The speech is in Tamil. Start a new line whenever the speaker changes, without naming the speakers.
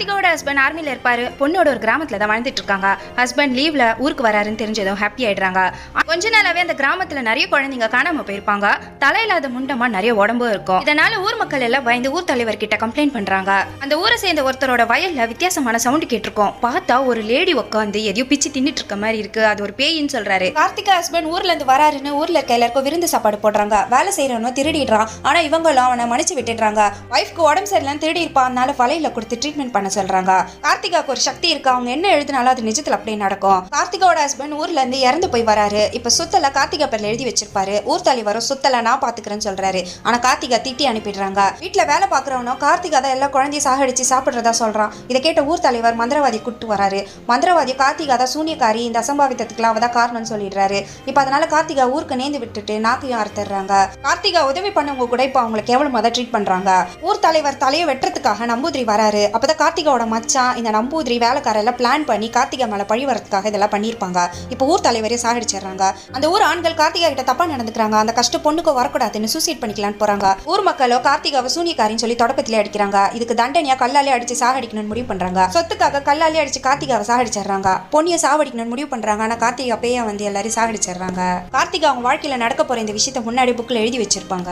கார்த்திகாவோட ஹஸ்பண்ட் ஆர்மியில் இருப்பாரு. பொண்ணோட ஒரு கிராமத்தில் தான் வாழ்ந்துட்டு இருக்காங்க. ஹஸ்பண்ட் லீவ்ல ஊருக்கு வராருன்னு தெரிஞ்சதும் ஹாப்பி ஆயிடுறாங்க. கொஞ்ச நாளாவே அந்த கிராமத்துல நிறைய குழந்தைங்க காணாம போயிருப்பாங்க. தலையில்லாத முண்டமா நிறைய உடம்பும் இருக்கும். இதனால ஊர் மக்கள் எல்லாம் பயந்து ஊர் தலைவர் கிட்ட கம்ப்ளைண்ட் பண்றாங்க. அந்த ஊரை சேர்ந்த ஒருத்தரோட வயல்ல வித்தியாசமான சவுண்ட் கேட்டிருக்கோம். பார்த்தா ஒரு லேடி உட்காந்து எதையோ பிச்சு தின்னுட்டு இருக்க மாதிரி இருக்கு. அது ஒரு பேயின்னு சொல்றாரு. கார்த்திகா ஹஸ்பண்ட் ஊர்ல இருந்து வராருன்னு ஊர்ல இருக்க எல்லாருக்கும் விருந்து சாப்பாடு போடுறாங்க. வேலை செய்யறவனும் திருடிடுறான். ஆனா இவங்களும் அவனை மன்னிச்சு விட்டுடுறாங்க. ஒய்ஃப்க்கு உடம்பு சரியில்லாம் திருடி இருப்பான் அதனால வலையில கொடுத்து ட்ரீட்மெண்ட் பண்ண சொல்றாங்க. கார்த்திகாவுக்கு ஒரு சக்தி இருக்கு. அவங்க என்ன எழுதினாலும் அது நிஜத்துல அப்படியே நடக்கும். கார்த்திகாவோட ஹஸ்பண்ட் ஊர்ல இருந்து இறந்து போய் வராரு. இப்ப சுத்தல கார்த்திகா பேர்ல எழுதி வச்சிருப்பாரு. ஊர் தலைவரும் சுத்தல நான் பாத்துக்கிறேன்னு சொல்றாரு. ஆனா கார்த்திகா திட்டி அனுப்பிடுறாங்க. வீட்டுல வேலை பாக்குறவனும் கார்த்திகா தான் எல்லா குழந்தையும் சாகடிச்சு சாப்பிடுறதா சொல்றான். இதை கேட்ட ஊர் தலைவர் மந்திரவாதி கூட்டு வராரு. மந்திரவாதி கார்த்திகா தான் சூனியக்காரி. இந்த அசம்பாவித்தத்துக்குலாம் அவதான் காரணம்னு சொல்லிடுறாரு. இப்ப அதனால கார்த்திகா ஊருக்கு நேர்ந்து விட்டுட்டு நாக்கையும் அறுத்துறாங்க கார்த்திகா உதவி பண்ணவங்க கூட இப்ப அவங்களை கேவலமாக தான் ட்ரீட் பண்றாங்க. ஊர் தலைவர் தலையை வெட்டுறதுக்காக நம்பூதிரி வராரு. அப்பதான் கார்த்திகாவோட மச்சான் இந்த நம்பூதிரி வேலைக்காரெல்லாம் பிளான் பண்ணி கார்த்திகா மேலே பழி வரதுக்காக இதெல்லாம் பண்ணியிருப்பாங்க. இப்போ ஊர் தலைவரே சாகடிச்சிடுறாங்க. அந்த ஊர் ஆண்கள் கார்த்திகா கிட்ட தப்பா நடந்துக்கிறாங்க. அந்த கஷ்ட பொண்ணுக்கு வரக்கூடாதுன்னு சூசைட் பண்ணிக்கலாம்னு போறாங்க. ஊர் மக்களோ கார்த்திகாவை சூனியக்காரின்னு சொல்லி தொடக்கத்திலே அடிக்கிறாங்க. இதுக்கு தண்டனையா கல்லாலே அடிச்சு சாகடிக்கணும்னு முடிவு பண்றாங்க. சொத்துக்காக கல்லாலே அடிச்சு கார்த்திகாவை சாகடிச்சிடுறாங்க. பொண்ணியை சாவடிக்கணும்னு முடிவு பண்றாங்க. ஆனா கார்த்திகா பேய வந்து எல்லாரையும் சாகடிச்சிடுறாங்க. கார்த்திகா அவங்க வாழ்க்கையில நடக்க போற இந்த விஷயத்த முன்னாடி புக்ல எழுதி வச்சிருப்பாங்க.